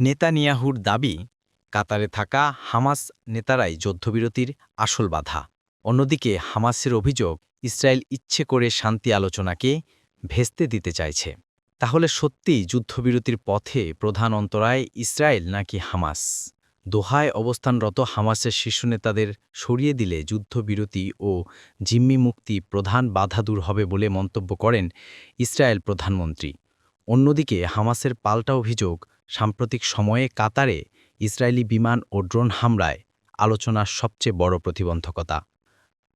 নেতানিয়াহুর দাবি, কাতারে থাকা হামাস নেতারাই যুদ্ধবিরতির আসল বাধা। অন্যদিকে হামাসের অভিযোগ, ইসরায়েল ইচ্ছে করে শান্তি আলোচনাকে ভেস্তে দিতে চাইছে। তাহলে সত্যিই যুদ্ধবিরতির পথে প্রধান অন্তরায় ইসরায়েল নাকি হামাস? দোহায় অবস্থানরত হামাসের শীর্ষ নেতাদের সরিয়ে দিলে যুদ্ধবিরতি ও জিম্মি মুক্তি প্রধান বাধা দূর হবে বলে মন্তব্য করেন ইসরায়েল প্রধানমন্ত্রী। অন্যদিকে হামাসের পাল্টা অভিযোগ সাম্প্রতিক সময়ে কাতারে ইসরায়েলি বিমান ও ড্রোন হামলায় আলোচনার সবচেয়ে বড় প্রতিবন্ধকতা।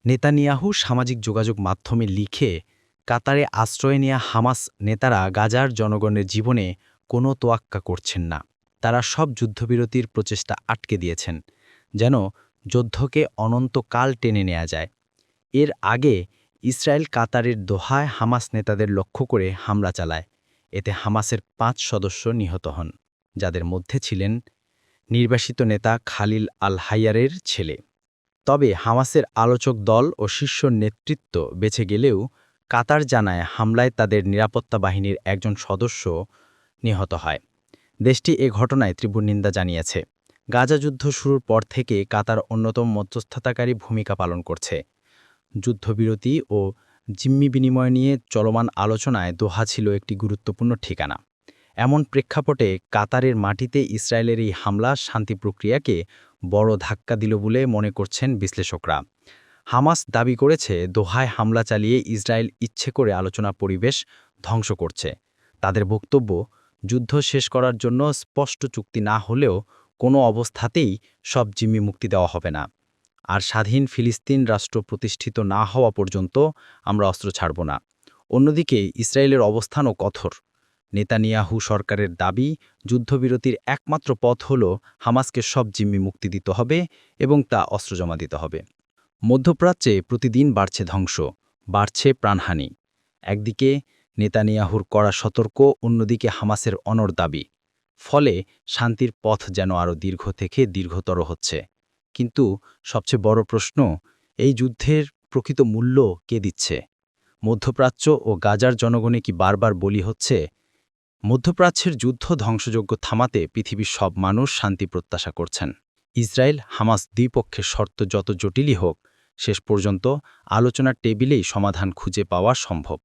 নেতানিয়াহু সামাজিক যোগাযোগ মাধ্যমে লিখে, কাতারে আশ্রয় নেয়া হামাস নেতারা গাজার জনগণের জীবনে কোনো তোয়াক্কা করছেন না। তারা সব যুদ্ধবিরতির প্রচেষ্টা আটকে দিয়েছেন, যেন যুদ্ধকে অনন্তকাল টেনে নেওয়া যায়। এর আগে ইসরায়েল কাতারের দোহায় হামাস নেতাদের লক্ষ্য করে হামলা চালায়। এতে হামাসের পাঁচ সদস্য নিহত হন। যাদের মধ্যে ছিলেন নির্বাসিত নেতা খালিল আল হাইয়ারের ছেলে। তবে হামাসের আলোচক দল ও শীর্ষ নেতৃত্ব বেঁচে গেলেও কাতার জানায় হামলায় তাদের নিরাপত্তা বাহিনীর একজন সদস্য নিহত হয়। দেশটি এ ঘটনায় তীব্র নিন্দা জানিয়েছে। গাজা যুদ্ধ শুরুর পর থেকে কাতার অন্যতম মধ্যস্থতাকারী ভূমিকা পালন করছে। যুদ্ধবিরতি ও জিম্মি বিনিময় নিয়ে চলমান আলোচনায় দোহা ছিল একটি গুরুত্বপূর্ণ ঠিকানা। এমন প্রেক্ষাপটে কাতারের মাটিতে ইসরায়েলের এই হামলা শান্তি প্রক্রিয়াকে বড় ধাক্কা দিল বলে মনে করছেন বিশ্লেষকরা। হামাস দাবি করেছে, দোহায় হামলা চালিয়ে ইসরায়েল ইচ্ছে করে আলোচনা পরিবেশ ধ্বংস করছে। তাদের বক্তব্য, যুদ্ধ শেষ করার জন্য স্পষ্ট চুক্তি না হলেও কোনো অবস্থাতেই সব জিম্মি মুক্তি দেওয়া হবে না। আর স্বাধীন ফিলিস্তিন রাষ্ট্র প্রতিষ্ঠিত না হওয়া পর্যন্ত আমরা অস্ত্র ছাড়ব না। অন্যদিকে ইসরায়েলের অবস্থানও কঠোর। নেতানিয়াহু সরকারের দাবি, যুদ্ধবিরতির একমাত্র পথ হল হামাসকে সব জিম্মি মুক্তি দিতে হবে এবং তা অস্ত্র জমা দিতে হবে। মধ্যপ্রাচ্যে প্রতিদিন বাড়ছে ধ্বংস, বাড়ছে প্রাণহানি। একদিকে নেতানিয়াহুর কড়া সতর্ক, অন্যদিকে হামাসের অনর দাবি। ফলে শান্তির পথ যেন আরও দীর্ঘ থেকে দীর্ঘতর হচ্ছে। কিন্তু সবচেয়ে বড় প্রশ্ন, এই যুদ্ধের প্রকৃত মূল্য কে দিচ্ছে? মধ্যপ্রাচ্য ও গাজার জনগণে কি বারবার বলি হচ্ছে মধ্যপ্রাচ্যের যুদ্ধ ধ্বংসযোগ্য থামাতে পৃথিবীর সব মানুষ শান্তি প্রত্যাশা করছেন। ইসরায়েল হামাস দ্বিপক্ষের শর্ত যত জটিলই হোক, শেষ পর্যন্ত আলোচনার টেবিলেই সমাধান খুঁজে পাওয়া সম্ভব।